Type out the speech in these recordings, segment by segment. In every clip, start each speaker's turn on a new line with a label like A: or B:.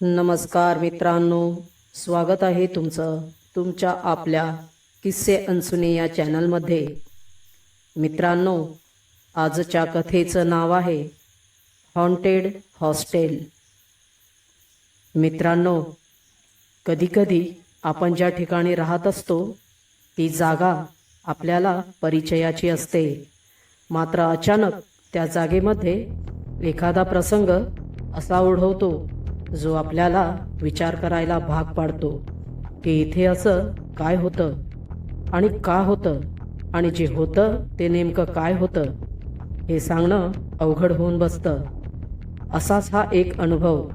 A: नमस्कार मित्रांनो स्वागत आहे तुमचं. तुमच्या आपल्या किस्से अनसुने या चॅनलमध्ये. मित्रांनो आजच्या कथेचं नाव आहे हॉन्टेड हॉस्टेल मित्रांनो कधीकधी आपण ज्या ठिकाणी राहत असतो ती जागा आपल्याला परिचयाची असते. मात्र अचानक त्या जागेमध्ये एखादा प्रसंग असा ओढवतो जो आपल्याला विचार करायला भाग पाडतो. की इथे असं काय होतं आणि का होतं आणि जे होतं ते नेमकं काय होतं हे सांगणं अवघड होऊन बसतं. असाच हा एक अनुभव.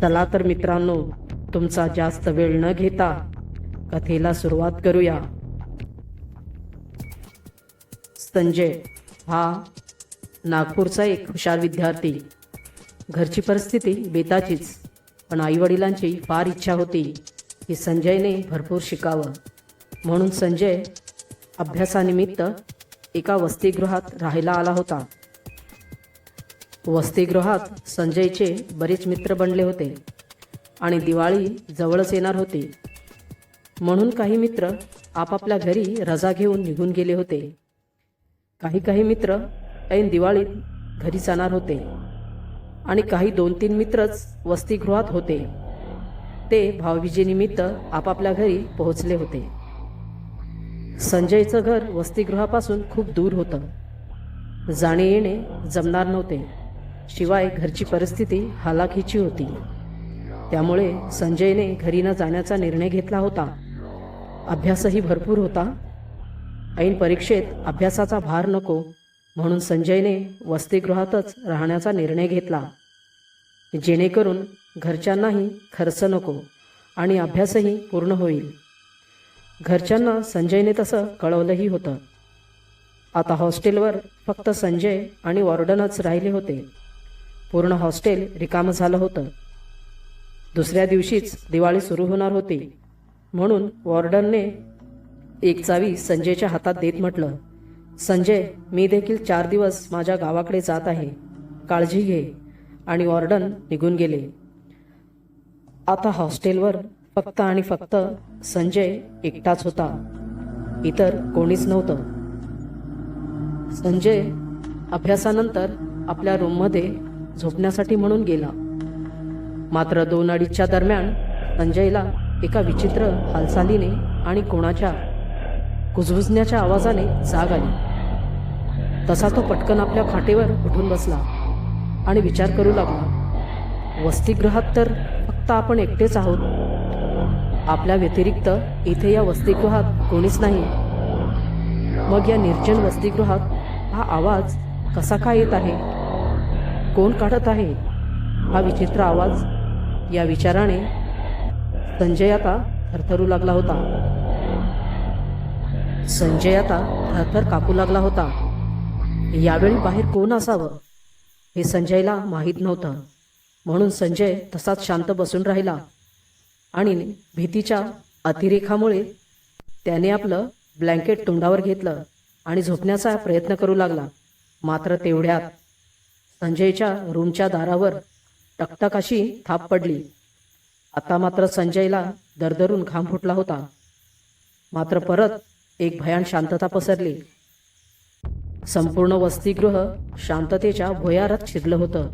A: चला तर मित्रांनो तुमचा जास्त वेळ न घेता कथेला सुरुवात करूया. संजय हा नागपूरचा एक हुशार विद्यार्थी. घरची परिस्थिती बेताचीच पण आईवडिलांची फार इच्छा होती. की संजयने भरपूर शिकावं. म्हणून संजय अभ्यासानिमित्त एका वसतिगृहात राहायला आला होता. वसतिगृहात संजयचे बरेच मित्र बनले होते आणि दिवाळी जवळच येणार होती. म्हणून काही मित्र आपापल्या घरी रजा घेऊन निघून गेले होते. काही काही मित्र ऐन दिवाळीत घरी जाणार होते आणि काही दोन तीन मित्रच वसतिगृहात होते. ते भावबीजेनिमित्त आपापल्या घरी पोहोचले होते. संजयचं घर वसतिगृहापासून खूप दूर होतं. जाणे येणे जमणार नव्हते. शिवाय घरची परिस्थिती हालाखीची होती. त्यामुळे संजयने घरी न जाण्याचा निर्णय घेतला होता. अभ्यासही भरपूर होता. ऐन परीक्षेत अभ्यासाचा भार नको म्हणून संजयने वसतिगृहातच राहण्याचा निर्णय घेतला. जेणेकरून घरच्यांनाही खर्च नको आणि अभ्यासही पूर्ण होईल. घरच्यांना संजयने तसं कळवलंही होतं. आता हॉस्टेलवर फक्त संजय आणि वॉर्डनच राहिले होते. पूर्ण हॉस्टेल रिकामं झालं होतं. दुसऱ्या दिवशीच दिवाळी सुरू होणार होती. म्हणून वॉर्डनने एक चावी संजयच्या हातात देत म्हटलं संजय मी देखील चार दिवस माझ्या गावाकडे जात आहे. काळजी घे. आणि वॉर्डन निघून गेले. आता हॉस्टेलवर फक्त आणि फक्त संजय एकटाच होता. इतर कोणीच नव्हतं. संजय अभ्यासानंतर आपल्या रूममध्ये झोपण्यासाठी म्हणून गेला. मात्र दोन अडीचच्या दरम्यान संजयला एका विचित्र हालचालीने आणि कोणाच्या कुजबुजण्याच्या आवाजाने जाग आली. तसा तो पटकन आपल्या खाटेवर उठून बसला. आणि विचार करू लागला. वसतिगृहात तर फक्त आपण एकटेच आहोत. आपल्या व्यतिरिक्त इथे या वसतिगृहात कोणीच नाही. मग या निर्जन वसतिगृहात हा आवाज कसा काय येत आहे? कोण काढत आहे? हा विचित्र आवाज? या विचाराने संजय आता थरथरू लागला होता. संजय आता थरथर कापू लागला होता. यावेळी बाहेर कोण असावं? हे संजयला माहीत नव्हतं. म्हणून संजय तसाच शांत बसून राहिला. आणि भीतीच्या अतिरेखामुळे त्याने आपलं ब्लँकेट तोंडावर घेतलं आणि झोपण्याचा प्रयत्न करू लागला. मात्र तेवढ्यात संजयच्या रूमच्या दारावर टकटक अशी थाप पडली. आता मात्र संजयला दरदरून घाम फुटला होता. मात्र परत एक भयान शांतता पसरली. संपूर्ण वसतिगृह शांततेच्या भुयारात शिरलं होतं.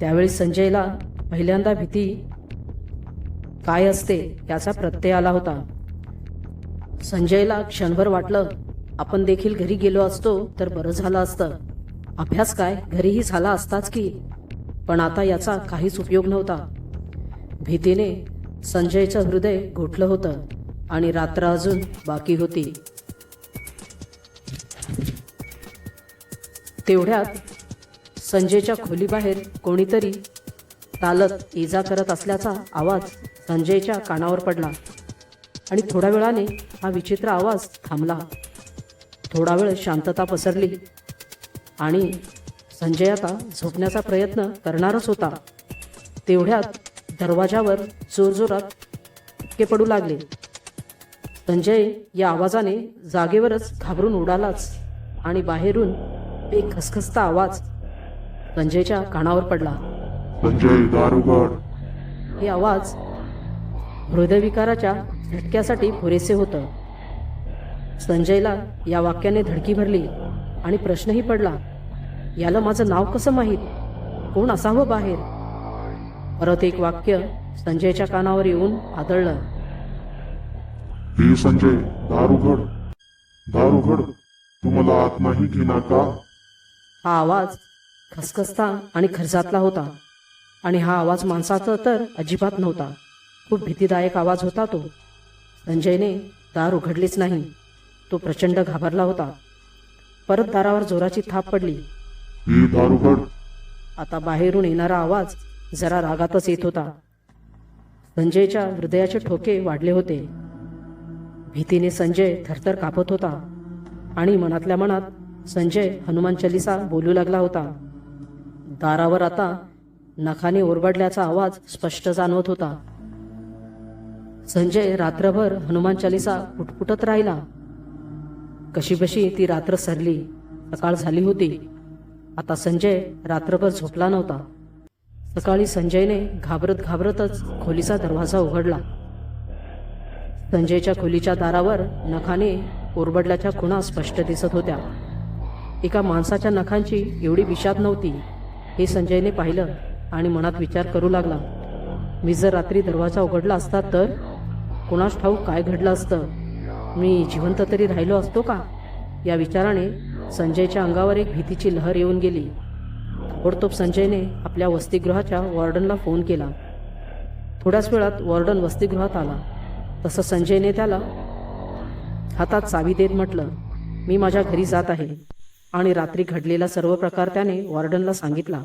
A: त्यावेळी संजयला पहिल्यांदा भीती काय असते याचा प्रत्यय आला होता. संजयला क्षणभर वाटलं आपण देखील घरी गेलो असतो तर बरं झालं असतं. अभ्यास काय? घरीही झाला असताच की. पण आता याचा काहीच उपयोग नव्हता. भीतीने संजयचं हृदय घोटलं होतं आणि रात्र अजून बाकी होती. तेवढ्यात संजयच्या खोलीबाहेर कोणीतरी चालत इजा करत असल्याचा आवाज संजयच्या कानावर पडला. आणि थोड्या वेळाने हा विचित्र आवाज थांबला. थोडा वेळ शांतता पसरली. आणि संजय आता झोपण्याचा प्रयत्न करणारच होता. तेवढ्यात दरवाजावर जोरजोरात ठपके पडू लागले. संजय या आवाजाने जागेवरच घाबरून उडालाच आणि बाहेरून एक खसखसता आवाज संजयच्या कानावर पडला.
B: संजय दार उघड
A: हे आवाज हृदयविकाराच्या झटक्यासाठी पुरेसे होतं. संजयला या वाक्याने धडकी भरली आणि प्रश्नही पडला. याला माझं नाव कसं माहीत? कोण असावं बाहेर? परत एक वाक्य संजयच्या कानावर येऊन आदळलं.
B: हे संजय दार उघड दार उघड तू मला आत नाही घेणार का?
A: हा आवाज खसखसता आणि खर्चातला होता. आणि हा आवाज माणसाचा तर अजिबात नव्हता. खूप भीतीदायक आवाज होता तो. संजयने दार उघडलीच नाही. तो प्रचंड घाबरला होता. परत दारावर जोराची थाप पडली.
B: दार उघड.
A: आता बाहेरून येणारा आवाज जरा रागातच येत होता. संजयच्या हृदयाचे ठोके वाढले होते. भीतीने संजय थरथर कापत होता. आणि मनातल्या मनात संजय हनुमान चालिसा बोलू लागला होता. दारावर आता नखाने ओरबडल्याचा आवाज स्पष्ट जाणवत होता. संजय रात्रभर हनुमान चालिसा पुटपुटत राहिला. कशीबशी ती रात्र सरली सकाळ झाली होती. आता संजय रात्रभर झोपला नव्हता. सकाळी संजयने घाबरत घाबरतच खोलीचा दरवाजा उघडला. संजयच्या खोलीच्या दारावर नखाने ओरबडल्याच्या खुणा स्पष्ट दिसत होत्या. एका माणसाच्या नखांची एवढी विषाद नव्हती. हे संजयने पाहिलं आणि मनात विचार करू लागला. मी जर रात्री दरवाजा उघडला असता तर? कोणास ठाऊक काय घडलं असतं? मी जिवंत तरी राहिलो असतो का? या विचाराने संजयच्या अंगावर एक भीतीची लहर येऊन गेली. ताबडतोब संजयने आपल्या वसतिगृहाच्या वॉर्डनला फोन केला. थोड्याच वेळात वॉर्डन वसतिगृहात आला. तसं संजयने त्याला हातात चावी देत म्हटलं मी माझ्या घरी जात आहे. आणि रात्री घडलेला सर्व प्रकार त्याने वॉर्डनला सांगितला.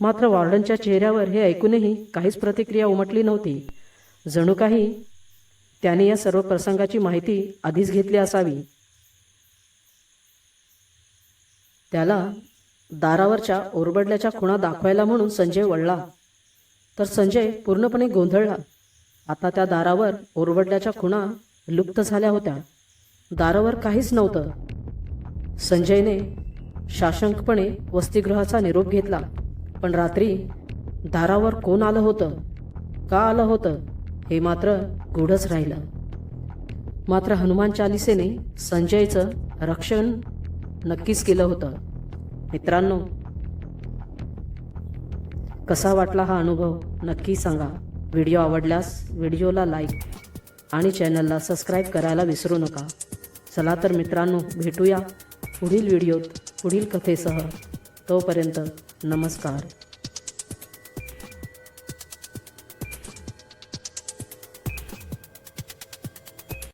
A: मात्र वॉर्डनच्या चेहऱ्यावर हे ऐकूनही काहीच प्रतिक्रिया उमटली नव्हती. जणू काही त्याने या सर्व प्रसंगाची माहिती आधीच घेतली असावी. त्याला दारावरच्या ओरबडल्याच्या खुणा दाखवायला म्हणून संजय वळला. तर संजय पूर्णपणे गोंधळला. आता त्या दारावर ओरबडल्याच्या खुणा लुप्त झाल्या होत्या. दारावर काहीच नव्हतं. संजयने शाशंकपणे वसतिगृहाचा निरोप घेतला. पण रात्री दारावर कोण आलं होतं? का आलं होतं? हे मात्र गूढच राहिलं. मात्र हनुमान चालिसेने संजयचं रक्षण नक्कीच केलं होतं. मित्रांनो कसा वाटला हा अनुभव नक्की सांगा. व्हिडिओ आवडल्यास व्हिडिओला लाईक आणि चॅनलला सबस्क्राईब करायला विसरू नका. चला तर मित्रांनो भेटूया. पुढील व्हिडिओत पुढील कथेसह तोपर्यंत नमस्कार.